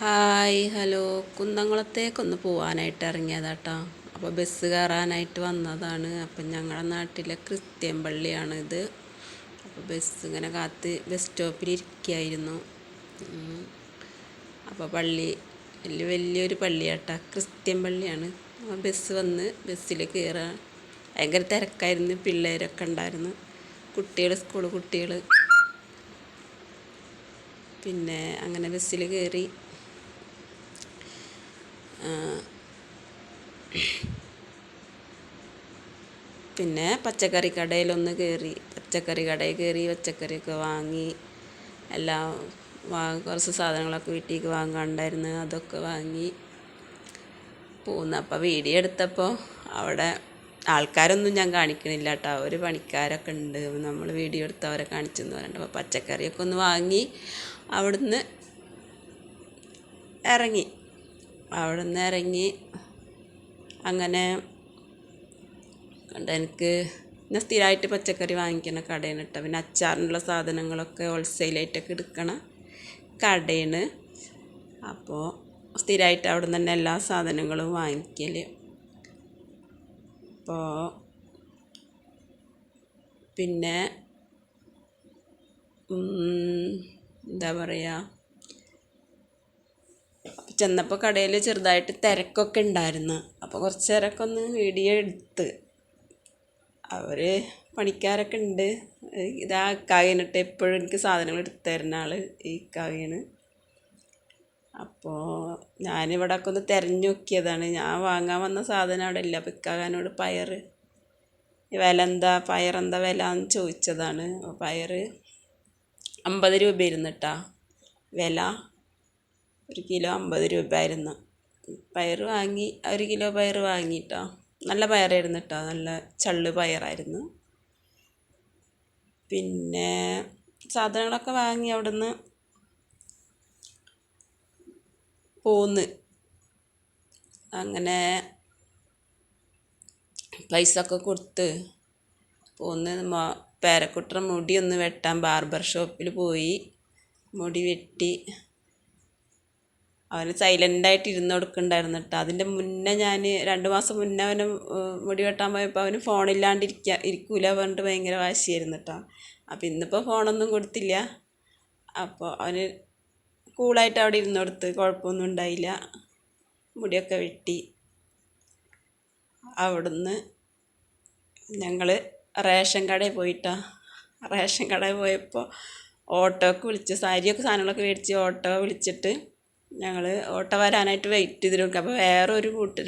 Hi hello. കുന്നംകുളത്തേക്കൊന്ന് പോവാനായിട്ട് ഇറങ്ങിയതാട്ടോ. അപ്പോൾ bus കയറാനായിട്ട് വന്നതാണ്. അപ്പം ഞങ്ങളുടെ നാട്ടിലെ ക്രിസ്ത്യൻ പള്ളിയാണ് ഇത്. അപ്പോൾ ബസ് ഇങ്ങനെ കാത്ത് ബസ് സ്റ്റോപ്പിൽ ഇരിക്കുകയായിരുന്നു അപ്പോൾ പള്ളി വലിയ വലിയൊരു പള്ളിയാട്ടാ. ക്രിസ്ത്യൻ പള്ളിയാണ്. അപ്പോൾ ബസ് വന്ന് ബസ്സിൽ കയറുക ഭയങ്കര തിരക്കായിരുന്നു. പിള്ളേരൊക്കെ ഉണ്ടായിരുന്നു. കുട്ടികൾ സ്കൂൾ കുട്ടികൾ പിന്നെ അങ്ങനെ ബസ്സിൽ കയറി പിന്നെ പച്ചക്കറി കടയിലൊന്ന് കയറി പച്ചക്കറി കടയിൽ കയറി പച്ചക്കറിയൊക്കെ വാങ്ങി എല്ലാം വാ കുറച്ച് സാധനങ്ങളൊക്കെ വീട്ടിലേക്ക് വാങ്ങാണ്ടായിരുന്നു അതൊക്കെ വാങ്ങി പോന്നു. അപ്പോൾ വീഡിയോ എടുത്തപ്പോൾ അവിടെ ആൾക്കാരൊന്നും ഞാൻ കാണിക്കണില്ല കേട്ടോ ഒരു പണിക്കാരൊക്കെ ഉണ്ട്. നമ്മൾ വീഡിയോ എടുത്ത് അവരെ കാണിച്ചെന്ന് പറയുന്നുണ്ട് അപ്പോൾ പച്ചക്കറിയൊക്കെ ഒന്ന് വാങ്ങി അവിടുന്ന് ഇറങ്ങി. അവിടുന്ന് ഇറങ്ങി. അങ്ങനെ കണ്ട എനിക്ക് ഞാൻ സ്ഥിരമായിട്ട് പച്ചക്കറി വാങ്ങിക്കുന്ന കടയാണ് പിന്നെ അച്ചാറിനുള്ള സാധനങ്ങളൊക്കെ ഹോൾസെയിലായിട്ടൊക്കെ എടുക്കണ കടയാണ്. അപ്പോൾ സ്ഥിരമായിട്ട് അവിടെ നിന്ന് തന്നെ എല്ലാ സാധനങ്ങളും വാങ്ങിക്കൽ അപ്പോൾ പിന്നെ എന്താ പറയുക ചെന്നപ്പോൾ കടയിൽ ചെറുതായിട്ട് തിരക്കൊക്കെ ഉണ്ടായിരുന്നു. അപ്പോൾ കുറച്ച് നേരമൊക്കെ ഒന്ന് വീഡിയോ എടുത്ത്. അവർ പണിക്കാരൊക്കെ ഉണ്ട്. ഇതാ ഇക്കാവിനിട്ട് എപ്പോഴും എനിക്ക് സാധനങ്ങൾ എടുത്ത് തരുന്ന ആൾ ഈ ഇക്കാവിയാണ് അപ്പോൾ ഞാനിവിടെ ഒക്കെ ഒന്ന് തിരഞ്ഞു നോക്കിയതാണ്. ഞാൻ വാങ്ങാൻ വന്ന സാധനം അവിടെ ഇല്ല. അപ്പോൾ ഇക്കാകാനോട് പയർ വില എന്താ? പയർ എന്താ വില എന്ന് ചോദിച്ചതാണ്. പയർ അമ്പത് രൂപ ഇരുന്നിട്ടാ വില ഒരു കിലോ അമ്പത് രൂപ ആയിരുന്നു പയർ വാങ്ങി ഒരു കിലോ പയർ വാങ്ങിയിട്ടോ. നല്ല പയറായിരുന്നു കേട്ടോ നല്ല ചള്ള് പയറായിരുന്നു. പിന്നെ സാധനങ്ങളൊക്കെ വാങ്ങി അവിടെ നിന്ന് പോന്ന്. അങ്ങനെ പൈസ ഒക്കെ കൊടുത്ത് പോന്ന്. പേരക്കുട്ടറ മുടിയൊന്ന് വെട്ടാൻ ബാർബർ ഷോപ്പിൽ പോയി. മുടി വെട്ടി. അവന് സൈലന്റായിട്ട് ഇരുന്ന് കൊടുക്കുന്നുണ്ടായിരുന്നു കേട്ടോ അതിന്റെ മുന്നേ ഞാൻ രണ്ട് മാസം മുന്നേ അവന് മുടി വെട്ടാൻ പോയപ്പോൾ അവന് ഫോണില്ലാണ്ട് ഇരിക്കുക ഇരിക്കൂല പറഞ്ഞിട്ട് ഭയങ്കര വാശിയായിരുന്നു കേട്ടോ അപ്പോൾ ഇന്നിപ്പോൾ ഫോണൊന്നും കൊടുത്തില്ല. അപ്പോൾ അവന് കൂളായിട്ട് അവിടെ ഇരുന്ന് കൊടുത്ത് കുഴപ്പമൊന്നും ഉണ്ടായില്ല. മുടിയൊക്കെ വെട്ടി. അവിടുന്ന് ഞങ്ങൾ റേഷൻ കടയിൽ പോയിട്ടാ. റേഷൻ കടയിൽ പോയപ്പോൾ ഓട്ടോക്ക് വിളിച്ച് സാരിയൊക്കെ സാധനങ്ങളൊക്കെ മേടിച്ച് ഓട്ടോ വിളിച്ചിട്ട് ഞങ്ങൾ ഓട്ടോ വരാനായിട്ട് വെയിറ്റ് ചെയ്ത് നോക്കുക അപ്പോൾ വേറൊരു കൂട്ടർ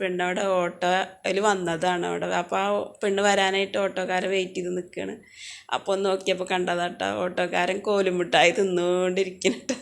പെണ്ണ് അവിടെ ഓട്ടോയിൽ വന്നതാണ് അവിടെ. അപ്പോൾ ആ പെണ്ണ് വരാനായിട്ട് ഓട്ടോക്കാരെ വെയിറ്റ് ചെയ്ത് നിൽക്കുകയാണ് അപ്പോൾ ഒന്ന് നോക്കിയപ്പോൾ കണ്ടതാട്ടോ ഓട്ടോക്കാരൻ കോലുമിട്ടായി തിന്നുകൊണ്ടിരിക്കുന്നുണ്ട്